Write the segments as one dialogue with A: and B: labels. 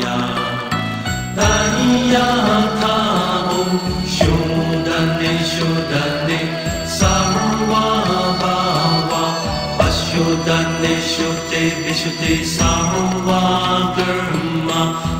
A: या तनीया शु दन्य शुधन्य समू वा पश्यु धन्य श्रुते विशुते समो वा
B: ब्रह्म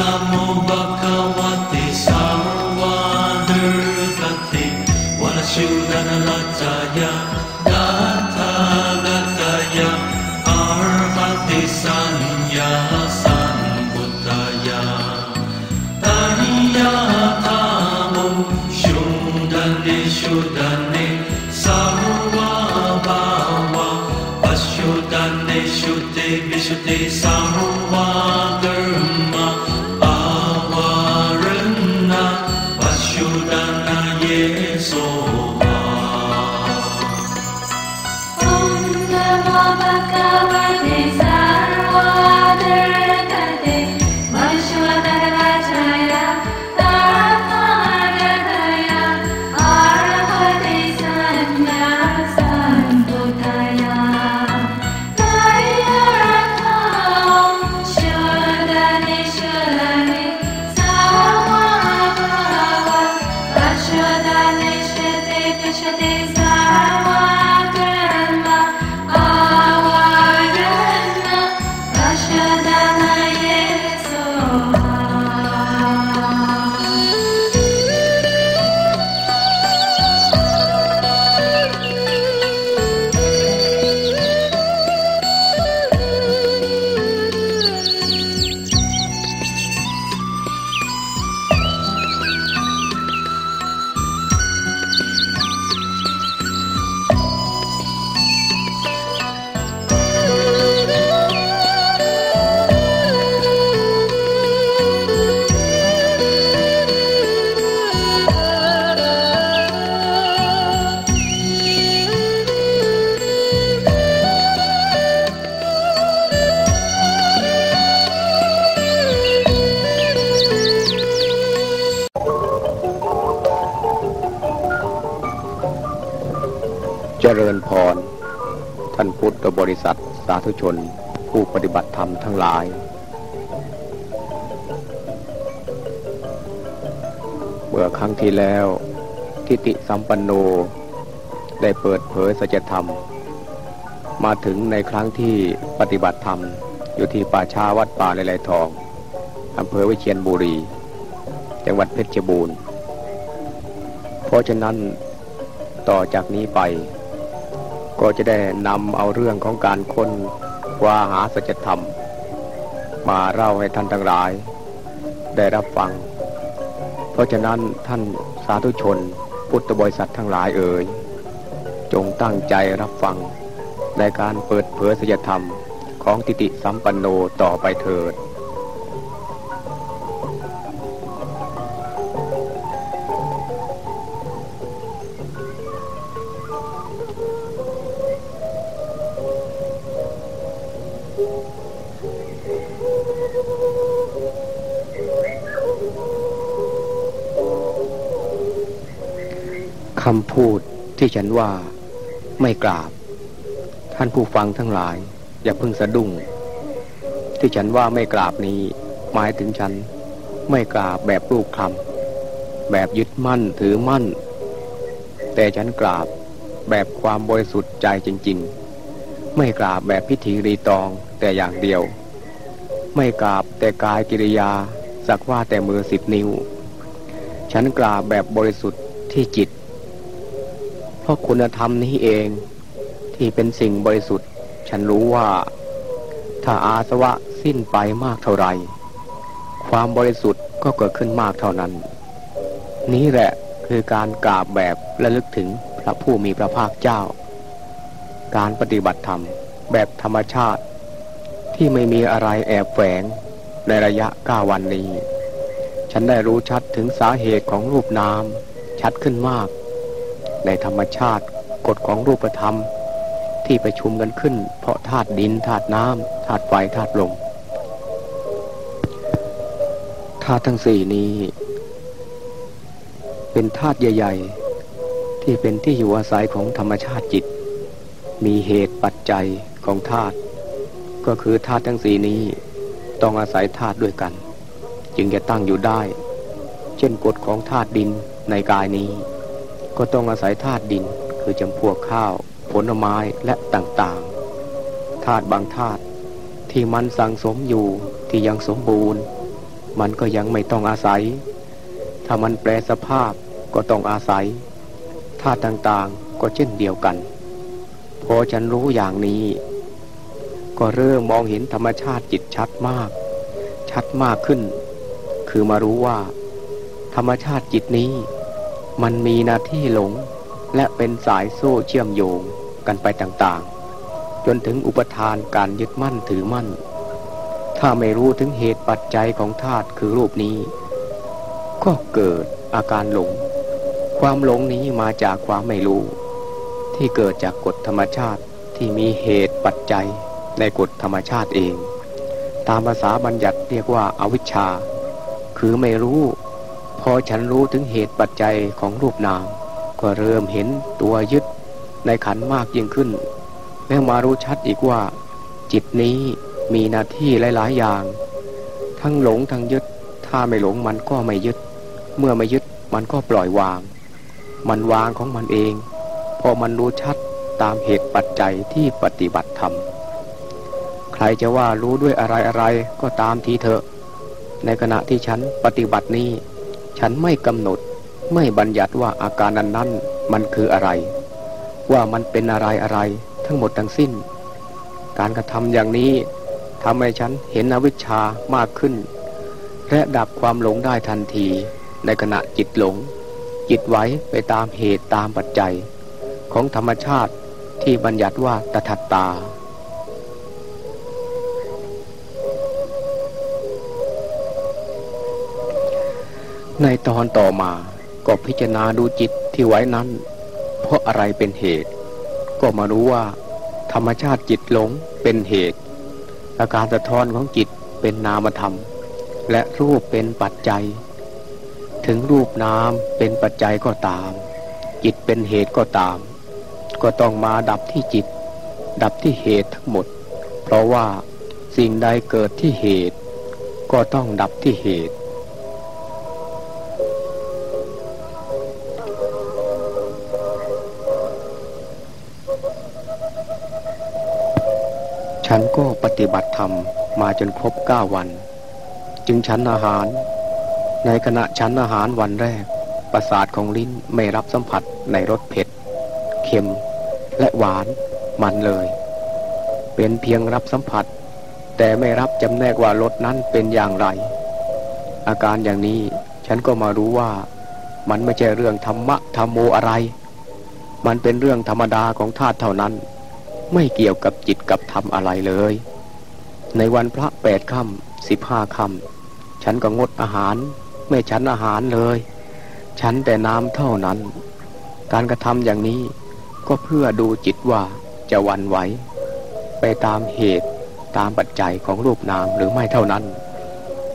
B: Namo
C: พุทธบริษัทสาธุชน ผู้ปฏิบัติธรรมทั้งหลาย เมื่อครั้งที่แล้ว ทิติสัมปันโน ได้เปิดเผยสัจธรรม มาถึงในครั้งที่ปฏิบัติธรรม อยู่ที่ป่าชาวัดป่าเลไลทองอำเภอวิเชียรบุรี จังหวัดเพชรบูรณ์ เพราะฉะนั้นต่อจากนี้ไป ก็จะได้นำเอาเรื่องของการค้นคว้าหาสัจธรรม มาเล่าให้ท่านทั้งหลาย ได้รับฟัง เพราะฉะนั้นท่านสาธุชนพุทธบริษัททั้งหลายเอ่ยจงตั้งใจรับฟัง ในการเปิดเผยสัจธรรมของติติสัมปันโนต่อไปเถิดำพูดที่ฉันว่าไม่กราบ ท่านผู้ฟังทั้งหลาย อย่าเพิ่งสะดุ้ง ที่ฉันว่าไม่กราบนี้ หมายถึงฉันไม่กราบแบบรูปคำแบบยึดมั่นถือมั่น แต่ฉันกราบแบบความบริสุทธิ์ใจจริง ๆ ไม่กราบแบบพิธีรีตองแต่อย่างเดียว ไม่กราบแต่กายกิริยาสักว่าแต่มือสิบนิ้ว ฉันกราบแบบบริสุทธิ์ที่จิต ราะคุณธรรมนี้เองที่เป็นสิ่งบริสุทธิ์ ฉันรู้ว่า ถ้าอาสวะสิ้นไปมากเท่าไร ความบริสุทธิ์ก็เกิดขึ้นมากเท่านั้น นี้แหละคือการกราบแบบระลึกถึงพระผู้มีพระภาคเจ้า การปฏิบัติธรรมแบบธรรมชาติ ที่ไม่มีอะไรแอบแฝงในระยะก้าวันนี้ ฉันได้รู้ชัดถึงสาเหตุของรูปนามชัดขึ้นมาก ในธรรมชาติกฎของรูปธรรมที่ประชุมกันขึ้น เพราะธาตุดินธาตุน้ำธาตุไฟธาตุลมธาตุทั้งสี่นี้ เป็นธาตุใหญ่ ๆ ที่เป็นที่อยู่อาศัยของธรรมชาติจิต มีเหตุปัจจัยของธาตุก็คือธาตุทั้งสี่นี้ต้องอาศัยธาตุด้วยกัน จึงจะตั้งอยู่ได้ เช่นกฎของธาตุดินในกายนี้ ก็ต้องอาศัยธาตุดิน คือจำพวกข้าว ผลไม้และต่างๆธาตุบางธาตุที่มันสังสมอยู่ที่ยังสมบูรณ์ มันก็ยังไม่ต้องอาศัย ถ้ามันแปลสภาพก็ต้องอาศัยธาตุต่างๆก็เช่นเดียวกัน พอฉันรู้อย่างนี้ ก็เริ่มมองเห็นธรรมชาติจิตชัดมาก ชัดมากขึ้น คือมารู้ว่า ธรรมชาติจิตนี้ มันมีหน้าที่หลง และเป็นสายโซ่เชื่อมโยงกันไปต่างๆ จนถึงอุปทานการยึดมั่นถือมั่น ถ้าไม่รู้ถึงเหตุปัจจัยของธาตุคือรูปนี้ ก็เกิดอาการหลง ความหลงนี้มาจากความไม่รู้ ที่เกิดจากกฎธรรมชาติที่มีเหตุปัจจัยในกฎธรรมชาติเอง ตามภาษาบัญญัติเรียกว่าอาวิชชา คือไม่รู้ พอฉันรู้ถึงเหตุปัจจัยของรูปนาม ก็เริ่มเห็นตัวยึดในขันมากยิ่งขึ้น แล้วมารู้ชัดอีกว่า จิตนี้มีหน้าที่หลาย ๆ อย่าง ทั้งหลงทั้งยึด ถ้าไม่หลงมันก็ไม่ยึด เมื่อไม่ยึดมันก็ปล่อยวาง มันวางของมันเอง พอมันรู้ชัดตามเหตุปัจจัยที่ปฏิบัติธรรม ใครจะว่ารู้ด้วยอะไรอะไรก็ตามทีเถอะ ในขณะที่ฉันปฏิบัตินี้ ฉันไม่กำหนดไม่บัญญัติว่าอาการนั้นนั้นมันคืออะไร ว่ามันเป็นอะไรอะไรทั้งหมดทั้งสิ้น การกระทำอย่างนี้ทำให้ฉันเห็นอวิชชามากขึ้น และดับความหลงได้ทันทีในขณะจิตหลง จิตไว้ไปตามเหตุตามปัจจัย ของธรรมชาติที่บัญญัติว่าตถาตา ในตอนต่อมาก็พิจารณาดูจิตที่ไว้นั้น เพราะอะไรเป็นเหตุ ก็มารู้ว่า ธรรมชาติจิตหลงเป็นเหตุอาการสะท้อนของจิตเป็นนามธรรม และรูปเป็นปัจจัย ถึงรูปนามเป็นปัจจัยก็ตาม จิตเป็นเหตุก็ตาม ก็ต้องมาดับที่จิต ดับที่เหตุทั้งหมด เพราะว่าสิ่งใดเกิดที่เหตุ ก็ต้องดับที่เหตุ ฉันก็ปฏิบัติธรรมมาจนครบเก้าวัน จึงฉันอาหาร ในขณะฉันอาหารวันแรก ประสาทของลิ้นไม่รับสัมผัสในรสเผ็ด เค็ม และหวานมันเลย เป็นเพียงรับสัมผัส แต่ไม่รับจำแนกว่ารสนั้นเป็นอย่างไร อาการอย่างนี้ฉันก็มารู้ว่ามันไม่ใช่เรื่องธรรมะธรรมโมอะไร มันเป็นเรื่องธรรมดาของธาตุเท่านั้น ไม่เกี่ยวกับจิตกับธรรมอะไรเลย ในวันพระแปดค่ำสิบห้าค่ำฉันก็งดอาหารไม่ฉันอาหารเลย ฉันแต่น้ำเท่านั้น การกระทำอย่างนี้ก็เพื่อดูจิตว่าจะวันไหว ไปตามเหตุตามปัจจัยของรูปนามหรือไม่เท่านั้น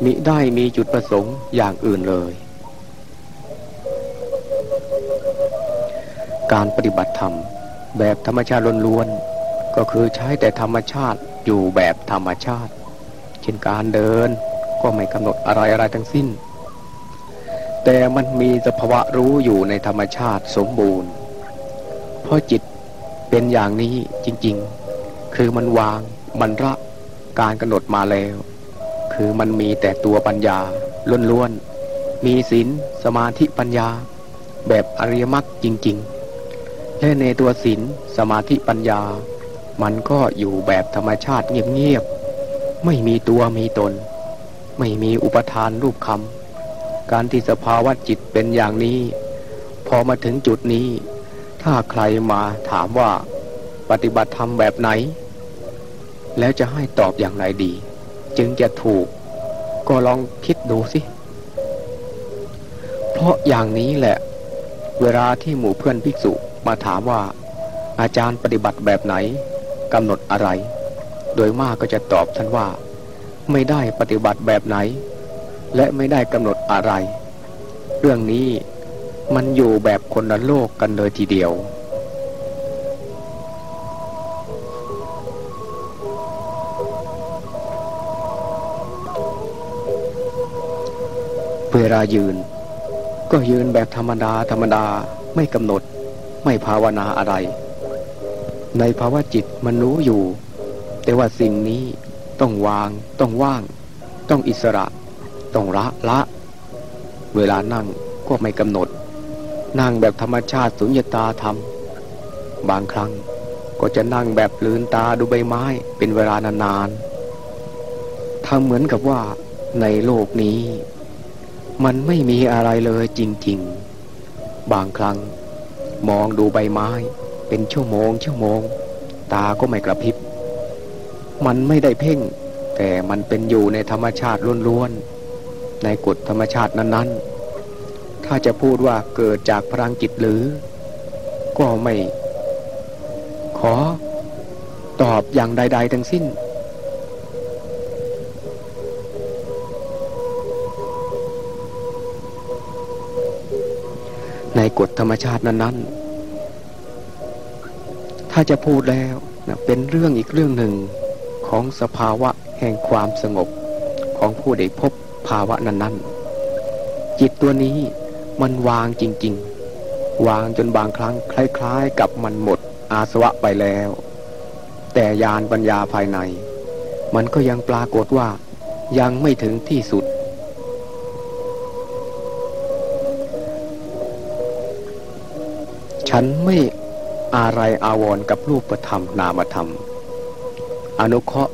C: มิได้มีจุดประสงค์อย่างอื่นเลย การปฏิบัติธรรมแบบธรรมชาติล้วนๆ ก็คือใช้แต่ธรรมชาติอยู่แบบธรรมชาติ เช่นการเดินก็ไม่กำหนดอะไรอะไรทั้งสิ้น แต่มันมีสภาวะรู้อยู่ในธรรมชาติสมบูรณ์ เพราะจิตเป็นอย่างนี้จริงๆ คือมันวางมันละการกำหนดมาแล้ว คือมันมีแต่ตัวปัญญาล้วนๆ มีศีลสมาธิปัญญา แบบอริยมรรคจริงๆและในตัวศีลสมาธิปัญญา มันก็อยู่แบบธรรมชาติเงียบๆ ไม่มีตัวมีตน ไม่มีอุปทานรูปคำ การที่สภาวะจิตเป็นอย่างนี้ พอมาถึงจุดนี้ ถ้าใครมาถามว่าปฏิบัติธรรมแบบไหน แล้วจะให้ตอบอย่างไรดี จึงจะถูก ก็ลองคิดดูสิ เพราะอย่างนี้แหละ เวลาที่หมู่เพื่อนภิกษุมาถามว่าอาจารย์ปฏิบัติแบบไหน กำหนดอะไร โดยมากก็จะตอบท่านว่า ไม่ได้ปฏิบัติแบบไหน และไม่ได้กำหนดอะไร เรื่องนี้มันอยู่แบบคนละโลกกันเลยทีเดียว เวลายืน ก็ยืนแบบธรรมดาธรรมดาไม่กำหนดไม่ภาวนาอะไร ในภาวะจิตมันรู้อยู่ แต่ว่าสิ่งนี้ต้องวาง ต้องว่าง ต้องอิสระ ต้องละละ เวลานั่งก็ไม่กำหนด นั่งแบบธรรมชาติสุญญตาธรรม บางครั้งก็จะนั่งแบบลืนตาดูใบไม้เป็นเวลานานๆทำเหมือนกับว่าในโลกนี้ มันไม่มีอะไรเลยจริง ๆ บางครั้งมองดูใบไม้ เป็นชั่วโมง ชั่วโมง ตาก็ไม่กระพริบ มันไม่ได้เพ่ง แต่มันเป็นอยู่ในธรรมชาติล้วนๆ ในกฎธรรมชาตินั้น ๆ ถ้าจะพูดว่าเกิดจากพลังจิตหรือ ก็ไม่ ขอตอบอย่างใด ๆ ทั้งสิ้นในกฎธรรมชาตินั้นๆ ถ้าจะพูดแล้วนะเป็นเรื่องอีกเรื่องหนึ่งของสภาวะแห่งความสงบของผู้ได้พบภาวะนั้นๆ จิตตัวนี้มันวางจริง ๆ วางจนบางครั้งคล้าย ๆ กับมันหมดอาสวะไปแล้ว แต่ยานปัญญาภายใน มันก็ยังปรากฏว่ายังไม่ถึงที่สุด ฉันไม่ อะไรอาวรณ์กับรูปธรรมนามธรรม อนุเคราะห์